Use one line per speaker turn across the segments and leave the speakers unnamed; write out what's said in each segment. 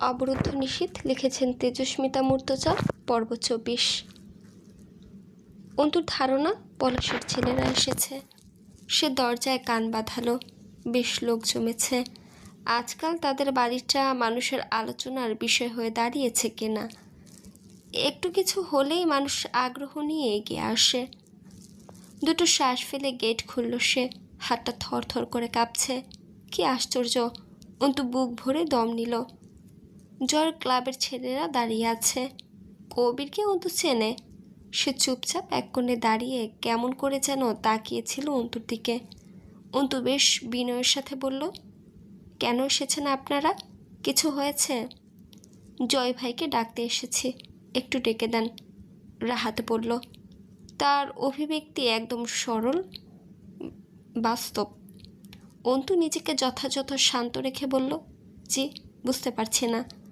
অবরুদ্ধ নিশীথ লিখেছেন তেজস্মিতা মূর্তচা পর্ব চব্বিশ। অন্তুর ধারণা, পলাশের ছেলেরা এসেছে। সে দরজায় কান বাঁধালো, বেশ লোক জমেছে। আজকাল তাদের বাড়িটা মানুষের আলোচনার বিষয় হয়ে দাঁড়িয়েছে কিনা? একটু কিছু হলেই মানুষ আগ্রহ নিয়ে এগিয়ে আসে। দুটো শ্বাস ফেলে গেট খুলল সে। হাতটা থর থর করে কাঁপছে। কি আশ্চর্য, অন্তু বুক ভরে দম নিল। জয়ের ক্লাবের ছেলেরা দাঁড়িয়ে আছে। কবিরকে অন্তু চেনে। সে চুপচাপ এক কোণে দাঁড়িয়ে কেমন করে যেন তাকিয়েছিল অন্তুর দিকে। অন্তু বেশ বিনয়ের সাথে বলল, কেন এসেছেন আপনারা? কিছু হয়েছে? জয় ভাইকে ডাকতে এসেছি, একটু ডেকে দেন। রাহাতে বলল, তার অভিব্যক্তি একদম সরল, বাস্তব। অন্তু নিজেকে যথাযথ শান্ত রেখে বলল, জি, বুঝতে পারছি না।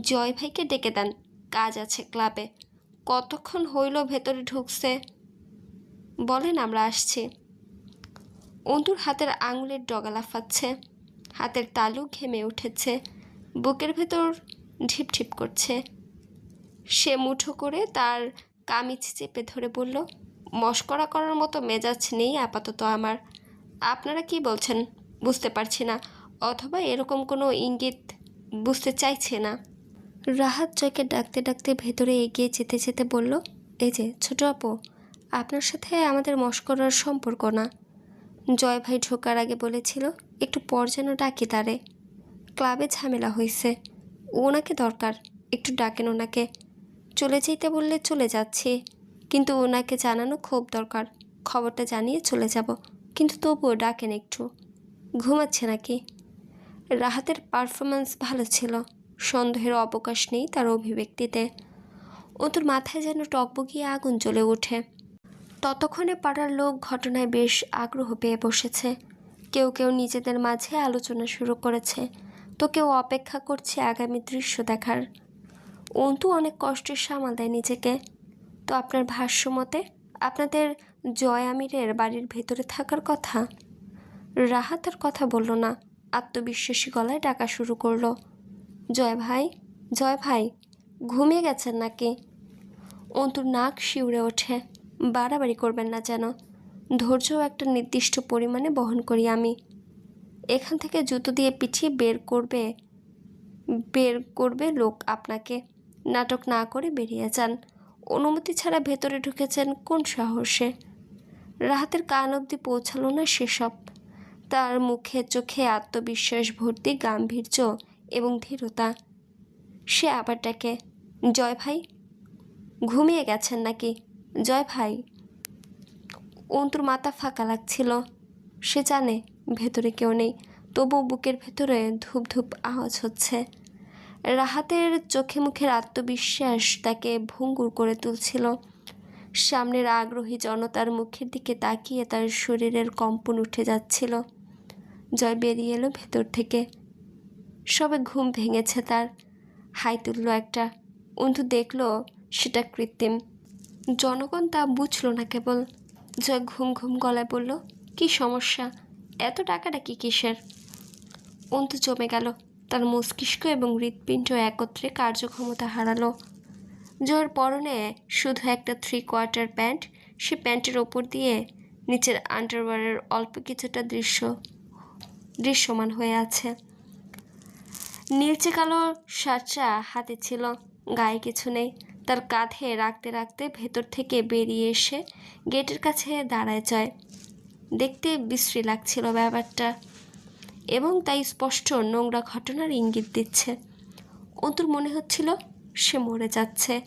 জয় ভাইকে ডেকে দেন। কাজ আছে ক্লাবে। কতক্ষণ হইল ভেতরে ঢুকছে? বলেন, আমরা আসছি। অন্তুর হাতের আঙুলের ডগা লাফাচ্ছে। হাতের তালু ঘেমে উঠেছে। বুকের ভেতর ঢিপ ঢিপ করছে। সে মুঠো করে তার কামিজ চেপে ধরে বলল, মস্করা করার মতো মেজাজ নেই আপাতত আমার। আপনারা কি বলছেন? বুঝতে পারছি না। অথবা এরকম কোনো ইঙ্গিত বুঝতে চাইছে না। রাহাত জয়কে ডাকতে ডাকতে ভেতরে এগিয়ে যেতে যেতে বলল, এই যে, ছোট আপু, আপনার সাথে আমাদের মস্করার সম্পর্ক না। জয় ভাই ঢোকার আগে বলেছিল, একটু পর যেন ডাকি তারে। ক্লাবে ঝামেলা হয়েছে ওনাকে দরকার, একটু ডাকেন ওনাকে। চলে যেতে বললে চলে যাচ্ছি, কিন্তু ওনাকে জানানো খুব দরকার। খবরটা জানিয়ে চলে যাব, কিন্তু তবুও ডাকেন একটু। ঘুমাচ্ছে নাকি? রাহাতের পারফরমেন্স ভালো ছিল। সন্দেহের অবকাশ নেই তার অভিব্যক্তিতে। ও তোর মাথায় যেন টকবগিয়ে আগুন জ্বলে ওঠে। ততক্ষণে পাড়ার লোক ঘটনায় বেশ আগ্রহ পেয়ে বসেছে। কেউ কেউ নিজেদের মাঝে আলোচনা শুরু করেছে। তো কেউ অপেক্ষা করছে আগামী দৃশ্য দেখার। অন্তু অনেক কষ্টের সামাল দেয় নিজেকে। তো আপনার ভাষ্য মতে, আপনাদের জয় আমিরের বাড়ির ভেতরে থাকার কথা? রাহা তার কথা বলল না। আত্মবিশ্বাসী গলায় ডাকা শুরু করল। জয় ভাই জয় ভাই, ঘুমিয়ে গেছেন নাকি? অন্তুর নাক শিউরে ওঠে, বাড়াবাড়ি করবেন না যেন। ধৈর্যও একটা নির্দিষ্ট পরিমাণে বহন করি আমি। এখান থেকে জুতো দিয়ে পিছিয়ে বের করবে বের করবে লোক আপনাকে। নাটক না করে বেরিয়ে যান। অনুমতি ছাড়া ভেতরে ঢুকেছেন কোন সাহসে? রাহাতের কান অবধি পৌঁছালো না সেসব। তার মুখে চোখে আত্মবিশ্বাস ভর্তি গাম্ভীর্য। এবং ধীরতা। সে আবার ডাকে, জয় ভাই, ঘুমিয়ে গেছেন নাকি? জয় ভাই। অন্তুর মাথা ফাঁকা লাগছিল। সে জানে ভেতরে কেউ নেই তবু বুকের ভেতরে ধূপ ধূপ আওয়াজ হচ্ছে। রাহাতের চোখে মুখের আত্মবিশ্বাস তাকে ভঙ্গুর করে তুলছিল। সামনের আগ্রহী জনতার মুখের দিকে তাকিয়ে তার শরীরের কম্পন উঠে যাচ্ছিল। জয় বেরিয়ে এলো ভেতর থেকে। সবে ঘুম ভেঙেছে তার। হাই তুললো একটা। অন্তু দেখল সেটা কৃত্রিম। জনগণ তা বুঝলো না কেবল। জয় ঘুম ঘুম গলায় বলল, কি সমস্যা? এত টাকাটা কি কিসের? অন্তু জমে গেল। তার মস্তিষ্ক এবং হৃৎপিণ্ড একত্রে কার্যক্ষমতা হারালো। জয়ের পরনে শুধু একটা থ্রি কোয়ার্টার প্যান্ট, সে প্যান্টের ওপর দিয়ে নিচের আন্ডারওয়ারের অল্প কিছুটা দৃশ্য, দৃশ্যমান হয়ে আছে। নীলচে কালো শার্টটা হাতে ছিল, গায়ে কিছু নেই। তার কাঁধে রাখতে রাখতে ভেতর থেকে বেরিয়ে এসে গেটের কাছে দাঁড়ায় যায় দেখতে বিশ্রী লাগছিল ব্যাপারটা এবং তাই স্পষ্ট নোংরা ঘটনার ইঙ্গিত দিচ্ছে। অন্তর মনে হচ্ছিল সে মরে যাচ্ছে।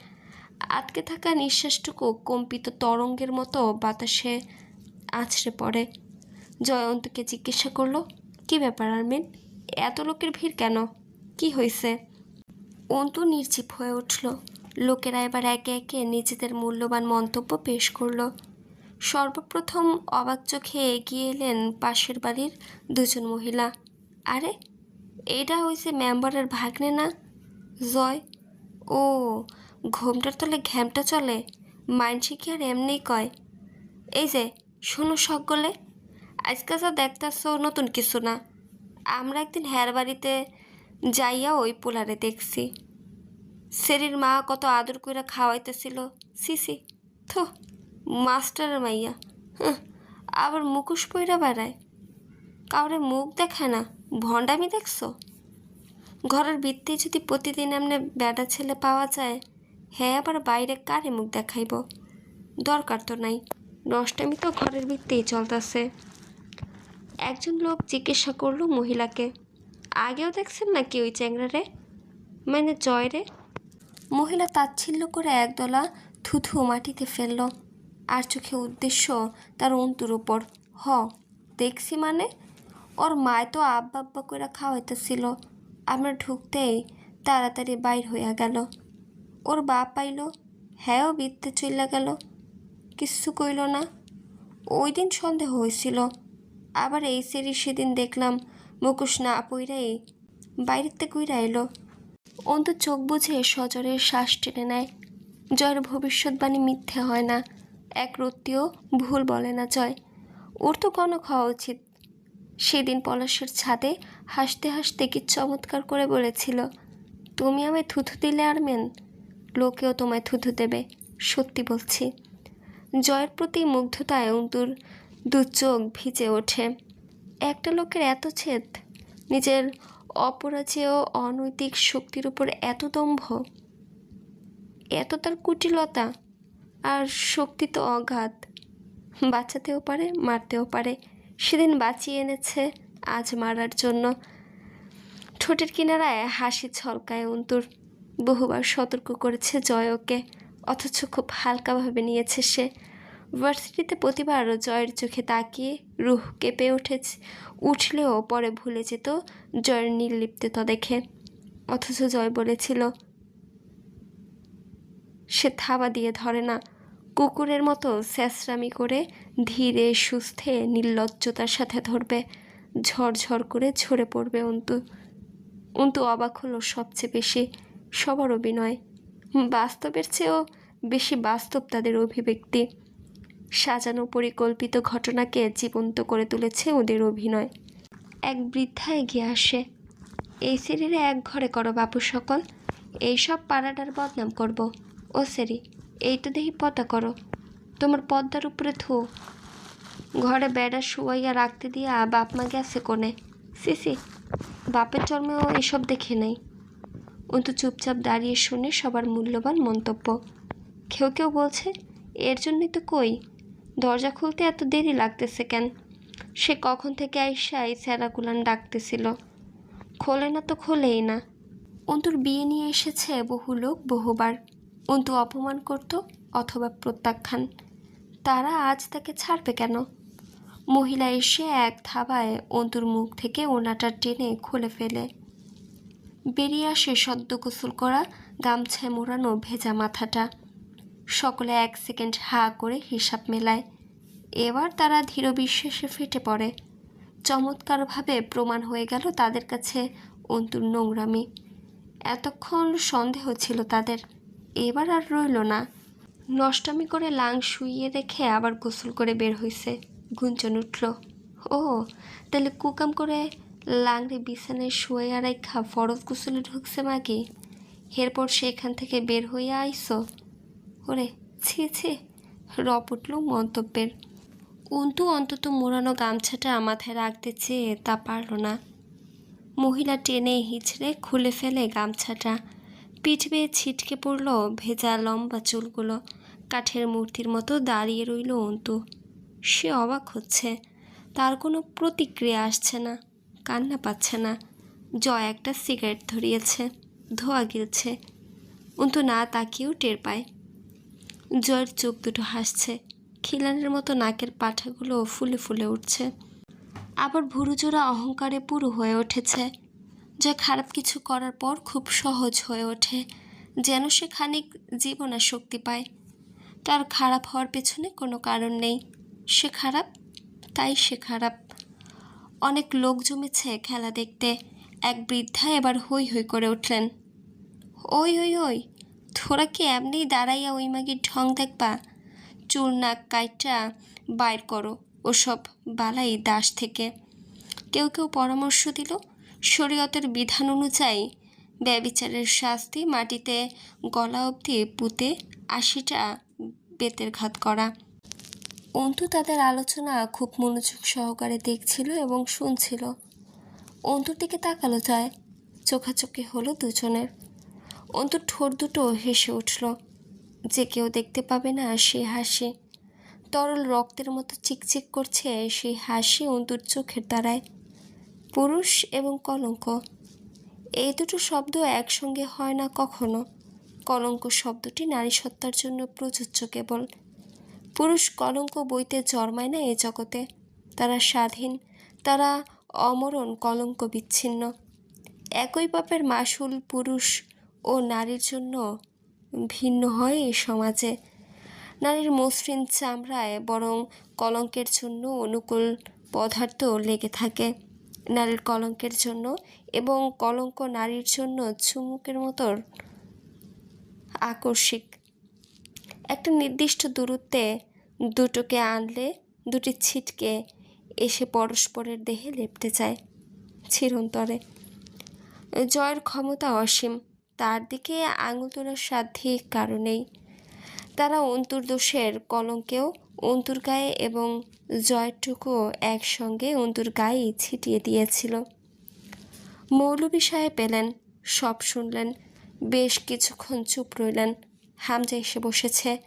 আটকে থাকা নিঃশ্বাসটুকু কম্পিত তরঙ্গের মতো বাতাসে আছড়ে পড়ে। জয়ন্তকে জিজ্ঞাসা করল, কি ব্যাপার আরমিন? এত লোকের ভিড় কেন? কি হয়েছে অন্তু নির্জীব হয়ে উঠল। লোকেরা এবার একে একে নিজেদের মূল্যবান মন্তব্য পেশ করল। সর্বপ্রথম অবাক চোখে এগিয়ে এলেন পাশের বাড়ির দুজন মহিলা। আরে এইটা হয়েছে মেম্বারের ভাগ্নে না? জয়, ও, ঘোমটার তলে ঘ্যামটা চলে? মানসি কি আর এমনি কয়? এই যে, শোনো সকলে আজকে যা দেখতেছ নতুন কিছু না। আমরা একদিন হ্যার বাড়িতে যাইয়া ওই পোলারে দেখছি। সেরির মা কত আদর কইরা খাওয়াইতেছিল। সিসি থো মাস্টারের মাইয়া হ্যাঁ আবার মুখোশ পইরা বেড়ায়। কাউরে মুখ দেখায় না, ভণ্ডামি দেখছ? ঘরের ভিত্তি যদি প্রতিদিন এমনি বেড়া ছেলে পাওয়া যায় হ্যাঁ আবার বাইরে কারে মুখ দেখাইব? দরকার তো নাই। নষ্টামি তো ঘরের ভিত্তিই চলতেছে। একজন লোক জিজ্ঞাসা করল মহিলাকে আগেও দেখছেন নাকি ওই চ্যাংরারে? মানে জয় রে মহিলা তাচ্ছিল্য করে একদলা থুথু মাটিতে ফেলল। আর চোখে উদ্দেশ্য তার অন্তুর উপর। হ, দেখছি মানে? ওর মায় তো আব্বা আব্বা করে খাওয়াইতেছিল। আমরা ঢুকতেই তাড়াতাড়ি বাইর হইয়া গেল। ওর বাপ পাইল হ্যাঁও বিত্তে চইলা গেল। কিচ্ছু কইল না। ওই দিন সন্দেহ হয়েছিল আবার এই সেরি সেদিন দেখলাম মুখোশ না পইরাই বাইরেতে কইরা এলো। অন্ত চোখ বুঝে সজরের শ্বাস টেনে নেয়। জয়ের ভবিষ্যৎবাণী মিথ্যে হয় না। এক রত্তিও ভুল বলে না জয়। ওর তো কোনো খাওয়া উচিত। সেদিন পলাশের ছাদে হাসতে হাসতে কি চমৎকার করে বলেছিল, তুমি আমায় থুথু দিলে আর মেন, লোকেও তোমায় থুথু দেবে, সত্যি বলছি। জয়ের প্রতি মুগ্ধতায় অন্তুর দু চোখ ভিজে ওঠে। একটা লোকের এত ছেদ, নিজের অপরাজেয় অনৈতিক শক্তির উপর এত দম্ভ, এত তার কুটিলতা আর শক্তি তো অগাধ। বাঁচাতেও পারে, মারতেও পারে, সেদিন বাঁচিয়ে এনেছে আজ মারার জন্য। ঠোঁটের কিনারায় হাসি ছলকায় অন্তুর, বহুবার সতর্ক করেছে জয়কে, অথচ খুব হালকাভাবে নিয়েছে সে। ভার্সিটিতে প্রতিবার জয়ের চোখে তাকিয়ে রুহ কেঁপে উঠেছে। উঠলেও পরে ভুলে যেত জয়ের নির্লিপ্ততা দেখে। অথচ জয় বলেছিল, সে থাবা দিয়ে ধরে না। কুকুরের মতো স্যাঁচরামি করে ধীরে, সুস্থে, নির্লজ্জতার সাথে ধরবে। ঝরঝর করে ঝরে পড়বে অন্তু। অন্তু অবাক হলো সবচেয়ে বেশি। সবার অভিনয়। বাস্তবের চেয়েও বেশি বাস্তব তাদের অভিব্যক্তি। সাজানো পরিকল্পিত ঘটনাকে জীবন্ত করে তুলেছে ওদের অভিনয়। এক বৃদ্ধা এগিয়ে আসে। এই সিরিরে এক ঘরে করো বাপু সকল। এইসব পাড়াটার বদনাম করব। ও সেরি এই তো দেখি পতা করো। তোমার পদ্মার উপরে থু ঘরে বেড়া শুয়াইয়া রাখতে দিয়া বাপ মা গেছে কোণে। সিসি বাপের জন্মেও এসব দেখে নেই। অন্তু চুপচাপ দাঁড়িয়ে শুনে সবার মূল্যবান মন্তব্য। কেউ কেউ বলছে, এর জন্যই তো কই? দরজা খুলতে এত দেরি লাগতেছে কেন? সে কখন থেকে আইসা এই স্যারাকুলান ডাকতেছিল? খোলে না তো খোলেই না। অন্তুর বিয়ে নিয়ে এসেছে বহু লোক বহুবার। অন্তু অপমান করত অথবা প্রত্যাখ্যান। তারা আজ তাকে ছাড়বে কেন? মহিলা এসে এক থাবায় অন্তুর মুখ থেকে ওনাটা টেনে খুলে ফেলে। বেরিয়ে আসে সদ্য গোসল করা গামছায় মোড়ানো ভেজা মাথাটা। সকলে এক সেকেন্ড হা করে হিসাব মেলায়। এবার তারা ধীর বিশ্বাসে ফেটে পড়ে। চমৎকারভাবে প্রমাণ হয়ে গেল তাদের কাছে অন্তুর নোংরামি। এতক্ষণ সন্দেহ ছিল তাদের। এবার আর রইল না। নষ্টামি করে লাং শুইয়ে রেখে আবার গোসল করে বের হইছে। গুঞ্জন উঠল, ও, তাহলে কুকাম করে লাংড়ে বিছানায় শুয়ে আড়াই খা ফরজ গোসলে ঢুকছে মাগি এরপর সেখান থেকে বের হইয়া আইসো? ওরে ছি ছি রপ উঠল মন্তব্যের। অন্তু অন্তত মোড়ানো গামছাটা মাথায় রাখতে চেয়ে তা পারল না। মহিলা টেনে হিচড়ে খুলে ফেলে গামছাটা। পিঠ বেয়ে ছিটকে পড়ল ভেজা লম্বা চুলগুলো। কাঠের মূর্তির মতো দাঁড়িয়ে রইল অন্তু। সে অবাক হচ্ছে। তার কোনো প্রতিক্রিয়া আসছে না, কান্না পাচ্ছে না। জয় একটা সিগারেট ধরিয়েছে, ধোয়া গিলছে। অন্তু না তাকিয়েও টের পায়। জয়ের চোখ দুটো হাসছে। খিলানের মতো নাকের পাঠাগুলো ফুলে ফুলে উঠছে। আবার ভুরুজোড়া অহংকারে পুরো হয়ে উঠেছে। যা খারাপ কিছু করার পর খুব সহজ হয়ে ওঠে, যেন সে খানিক জীবনের শক্তি পায়। তার খারাপ হওয়ার পেছনে কোনো কারণ নেই। সে খারাপ, তাই সে খারাপ। অনেক লোক জমেছে খেলা দেখতে। এক বৃদ্ধা এবার হই হই করে উঠলেন। ওই ওই ওই তোরা কি এমনি দাঁড়াইয়া ওই মাগির ঢং দেখবা। চুল, নাক কাইটা বাইর করো, ওসব বালাই দাস থেকে। কেউ কেউ পরামর্শ দিল, শরীয়তের বিধান অনুযায়ী ব্যবিচারের শাস্তি মাটিতে গলা অবধি পুঁতে আশিটা বেতের ঘাত করা। অন্তু তাদের আলোচনা খুব মনোযোগ সহকারে দেখছিল এবং শুনছিল। অন্তুর দিকে তাকালো যায়, চোখাচোখি হলো দুজনের। অন্তুর ঠোঁট দুটো হেসে উঠল। যে কেউ দেখতে পাবে না সে হাসি। তরল রক্তের মতো চিকচিক করছে সেই হাসি অন্তুর চোখের দ্বারায়। পুরুষ এবং কলঙ্ক। এই দুটো শব্দ একসঙ্গে হয় না কখনো। কলঙ্ক শব্দটি নারী সত্তার জন্য প্রযোজ্য কেবল। পুরুষ কলঙ্ক বইতে জন্মায় না এ জগতে। তারা স্বাধীন, তারা অমরণ কলঙ্ক বিচ্ছিন্ন। একই পাপের মাসুল পুরুষ ও নারীর জন্য ভিন্ন হয় এই সমাজে। নারীর মসৃণ চামড়ায় বরং কলঙ্কের জন্য অনুকূল পদার্থ লেগে থাকে। নারীর কলঙ্কের জন্য এবং কলঙ্ক নারীর জন্য চুমুকের মতো আকস্মিক একটা নির্দিষ্ট দূরত্বে দুটোকে আনলে দুটি ছিটকে এসে পরস্পরের দেহে লেপটে যায় চিরন্তরে। জয়ের ক্ষমতা অসীম। তার দিকে আঙুল তোলার সাধ্যে কারণেই তারা অন্তর্দোষের কলঙ্কেও অন্তুর গায়ে এবং জয়টুকুও একসঙ্গে অন্তুর গায়ে ছিটিয়ে দিয়েছিল। মৌলবী সাহেব পেলেন সব শুনলেন, বেশ কিছুক্ষণ চুপ রইলেন। হামজা এসে বসেছে।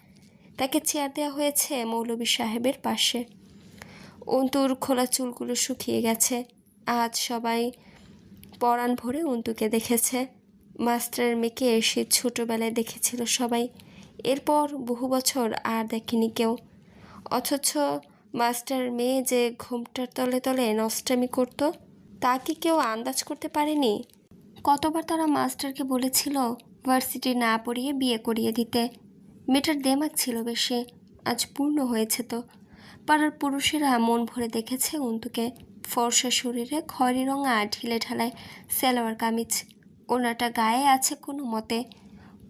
তাকে চেয়ার দেওয়া হয়েছে মৌলবী সাহেবের পাশে। অন্তুর খোলা চুলগুলো শুকিয়ে গেছে। আজ সবাই পরাণ ভরে অন্তুকে দেখেছে। মাস্টারের মেয়েকে সে ছোটোবেলায় দেখেছিল সবাই। এরপর বহু বছর আর দেখেনি কেউ। অথচ মাস্টার মেয়ে যে ঘুমটার তলে তলে নষ্টামি করতো, তা কি কেউ আন্দাজ করতে পারেনি? কতবার তারা মাস্টারকে বলেছিল ভার্সিটি না পড়িয়ে বিয়ে করিয়ে দিতে। মেয়েটার দেমাক ছিল বেশি, আজ পূর্ণ হয়েছে তো। পাড়ার পুরুষেরা মন ভরে দেখেছে অন্তুকে। ফর্সা শরীরে খয়েরি রঙা ঢিলে ঢালায় সালোয়ার কামিজ। ওনাটা গায়ে আছে কোনো মতে।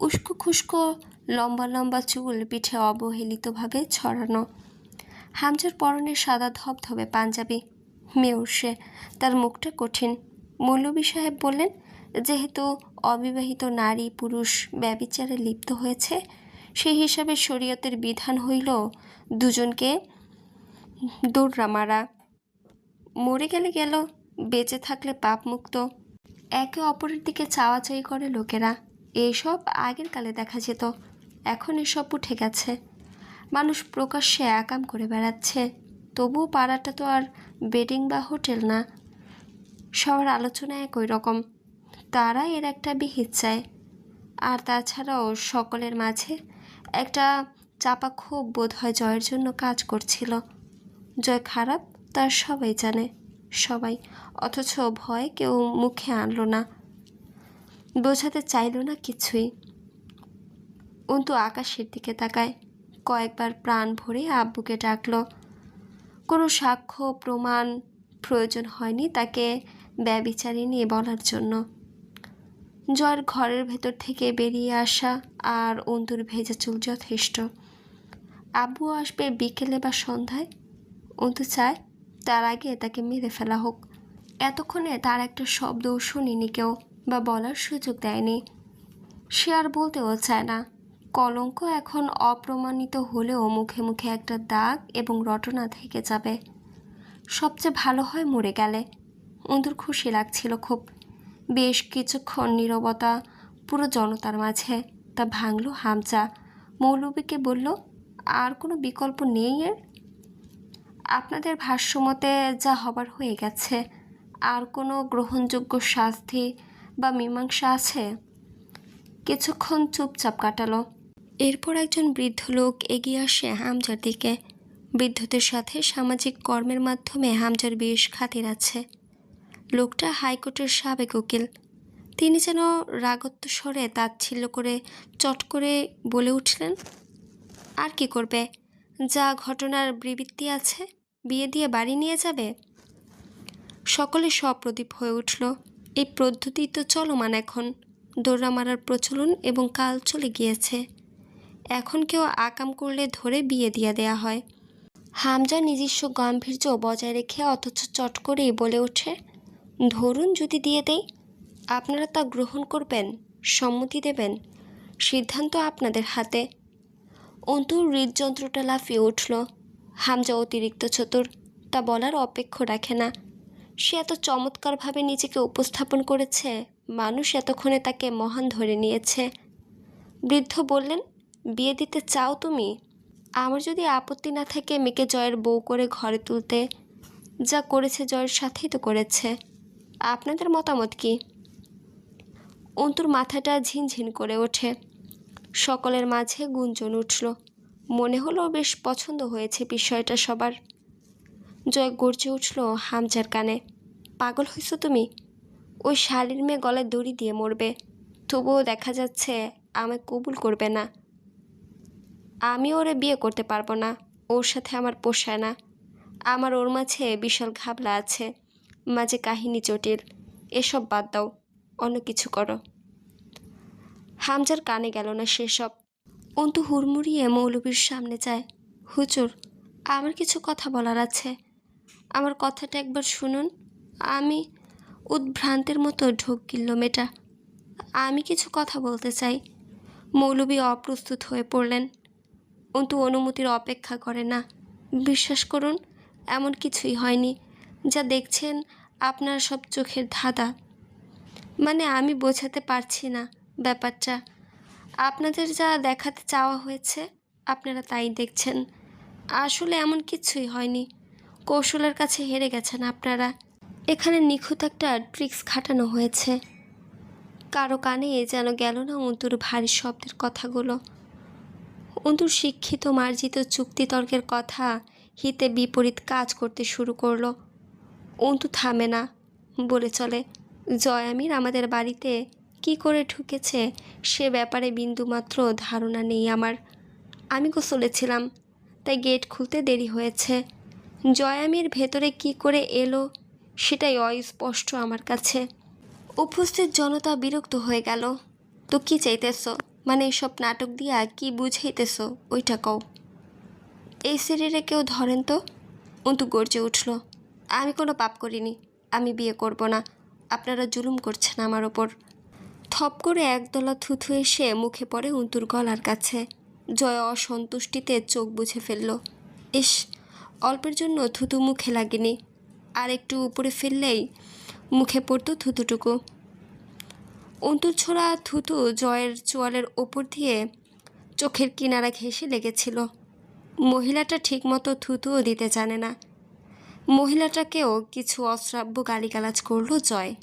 উস্কো খুস্কো লম্বা লম্বা চুল পিঠে অবহেলিতভাবে ছড়ানো। হামজার পরনে সাদা ধবধবে পাঞ্জাবি। মেয়র সে তার মুখটা কঠিন। মৌলবী সাহেব বললেন, যেহেতু অবিবাহিত নারী পুরুষ ব্যবিচারে লিপ্ত হয়েছে সেই হিসাবে শরীয়তের বিধান হইল দুজনকে দৌড়া মারা। মরে গেলে গেল, বেঁচে থাকলে পাপ মুক্ত একে অপরের দিকে চাওয়াচাই করে লোকেরা। এইসব আগের কালে দেখা যেত। এখন এসব উঠে গেছে। মানুষ প্রকাশ্যে একাম করে বেড়াচ্ছে। তবুও পাড়াটা তো আর বেডিং বা হোটেল না। সবার আলোচনা একই রকম। তারা এর একটা বিহিত চায়। আর তাছাড়াও সকলের মাঝে একটা চাপা ক্ষোভ বোধ হয় জয়ের জন্য কাজ করছিল। জয় খারাপ, তার সবাই জানে। সবাই। অথচ ভয় কেউ মুখে আনলো না। বোঝাতে চাইলো না কিছুই। অন্তু আকাশের দিকে তাকায়। কয়েকবার প্রাণ ভরে আব্বুকে ডাকল। কোনো সাক্ষ্য, প্রমাণ প্রয়োজন হয়নি তাকে ব্যবিচারী নিয়ে বলার জন্য। জয়ের ঘরের ভেতর থেকে বেরিয়ে আসা আর অন্তুর ভেজা চুল যথেষ্ট। আব্বু আসবে বিকেলে বা সন্ধ্যায়? অন্তু চায়। তার আগে তাকে মেরে ফেলা হোক। এতক্ষণে তার একটা শব্দও শুনিনি কেউ বা বলার সুযোগ দেয়নি। সে আর বলতেও চায় না। কলঙ্ক এখন অপ্রমাণিত হলেও মুখে মুখে একটা দাগ এবং রটনা থেকে যাবে। সবচেয়ে ভালো হয় মরে গেলে। অন্দুর খুশি লাগছিল খুব। বেশ কিছুক্ষণ নীরবতা, পুরো জনতার মাঝে তা ভাঙল হামচা। মৌলবীকে বলল, আর কোনো বিকল্প নেই এর? আপনাদের ভাষ্যমতে যা হবার হয়ে গেছে, আর কোনো গ্রহণযোগ্য শাস্তি বা মীমাংসা আছে? কিছুক্ষণ চুপচাপ কাটালো। এরপর একজন বৃদ্ধ লোক এগিয়ে আসে হামজার দিকে। বৃদ্ধদের সাথে সামাজিক কর্মের মাধ্যমে হামজার বেশ খাতির আছে। লোকটা হাইকোর্টের সাবেক উকিল। তিনি যেন রাগত্ব স্বরে তাচ্ছিল্য করে চট করে বলে উঠলেন, আর কি করবে? যা ঘটনার বৃবৃত্তি আছে বিয়ে দিয়ে বাড়ি নিয়ে যাবে? সকলে সপ্রদীপ হয়ে উঠল। এই পদ্ধতি তো চলমান এখন। দৌড়া মারার প্রচলন এবং কাল চলে গিয়েছে। এখন কেউ আকাম করলে ধরে বিয়ে দিয়ে দেয়া হয়। হামজা নিজস্ব গাম্ভীর্য বজায় রেখে অথচ চট করেই বলে ওঠে, ধরুন যদি দিয়ে দেই, আপনারা তা গ্রহণ করবেন, সম্মতি দেবেন, সিদ্ধান্ত আপনাদের হাতে। অন্তুর হৃদযন্ত্রটা লাফিয়ে উঠল। হামজা অতিরিক্ত চতুর, তা বলার অপেক্ষ রাখে না। সে এত চমৎকারভাবে নিজেকে উপস্থাপন করেছে, মানুষ এতক্ষণে তাকে মহান ধরে নিয়েছে। বৃদ্ধ বললেন, বিয়ে দিতে চাও তুমি? আমার যদি আপত্তি না থাকে মেয়েকে জয়ের বউ করে ঘরে তুলতে। যা করেছে জয়ের সাথেই তো করেছে। আপনাদের মতামত কি? অন্তুর মাথাটা ঝিনঝিন করে ওঠে। সকলের মাঝে গুঞ্জন উঠল। মনে হলো বেশ পছন্দ হয়েছে বিষয়টা সবার। জয় গর্জে উঠল হামজার কানে। পাগল হয়েছ তুমি? ওই শালির মেয়ে গলায় দড়ি দিয়ে মরবে। তবুও দেখা যাচ্ছে আমায় কবুল করবে না। আমি ওরে বিয়ে করতে পারব না। ওর সাথে আমার পোষায় না। আমার ওর মাঝে বিশাল ঘাবলা আছে। মাঝে কাহিনী জটিল। এসব বাদ দাও। অন্য কিছু করো। হামজার কানে গেল না সেসব। অন্তু হুড়মুড়িয়ে মৌলবীর সামনে যায়। হুজুর, আমার কিছু কথা বলার আছে। আমার কথাটা একবার শুনুন। আমি উদ্ভ্রান্তের মতো ঢোক গিলল মেয়েটা। আমি কিছু কথা বলতে চাই। মৌলবী অপ্রস্তুত হয়ে পড়লেন। অন্তু অনুমতির অপেক্ষা করে না। বিশ্বাস করুন, এমন কিছুই হয়নি। যা দেখছেন আপনার সব চোখের ধাঁধা। মানে আমি বোঝাতে পারছি না ব্যাপারটা। আপনাদের যা দেখাতে চাওয়া হয়েছে, আপনারা তাই দেখছেন। আসলে এমন কিছুই হয়নি। কৌশলের কাছে হেরে গেছেন আপনারা। এখানে নিখুঁত একটা ট্রিক্স খাটানো হয়েছে। কারও কানে যেন গেল না অন্তুর ভারী শব্দের কথাগুলো। অন্তুর শিক্ষিত, মার্জিত চুক্তিতর্কের কথা হিতে বিপরীত কাজ করতে শুরু করল। অন্তু থামে না, বলে চলে জয়ামির আমাদের বাড়িতে কি করে ঢুকেছে সে ব্যাপারে বিন্দুমাত্র ধারণা নেই আমার। আমি গোসলে ছিলাম, তাই গেট খুলতে দেরি হয়েছে। জয়ামির ভেতরে কি করে এলো সেটাই অস্পষ্ট আমার কাছে। উপস্থিত জনতা বিরক্ত হয়ে গেল। তো কি চাইতেছ? মানে এসব নাটক দিয়া কি বুঝাইতেছ? ওইটা কও। এই শরীরে কেউ ধরেন তো? অন্তু গর্জে উঠল। আমি কোনো পাপ করিনি, আমি বিয়ে করব না। আপনারা জুলুম করছেন আমার ওপর। থপ করে একদলা থুথু এসে মুখে পড়ে অন্তুর গলার কাছে। জয় অসন্তুষ্টিতে চোখ বুঝে ফেলল। ইস, অল্পের জন্য থুতু মুখে লাগেনি। আর একটু উপরে ফেললেই মুখে পড়তো থুতুটুকু। অন্তুর ছোড়া থুতু জয়ের চোয়ালের ওপর দিয়ে চোখের কিনারা ঘেঁষে লেগেছিল। মহিলাটা ঠিকমতো থুতুও দিতে জানে না। মহিলাটাকেও কিছু অশ্রাব্য গালিগালাজ করল জয়।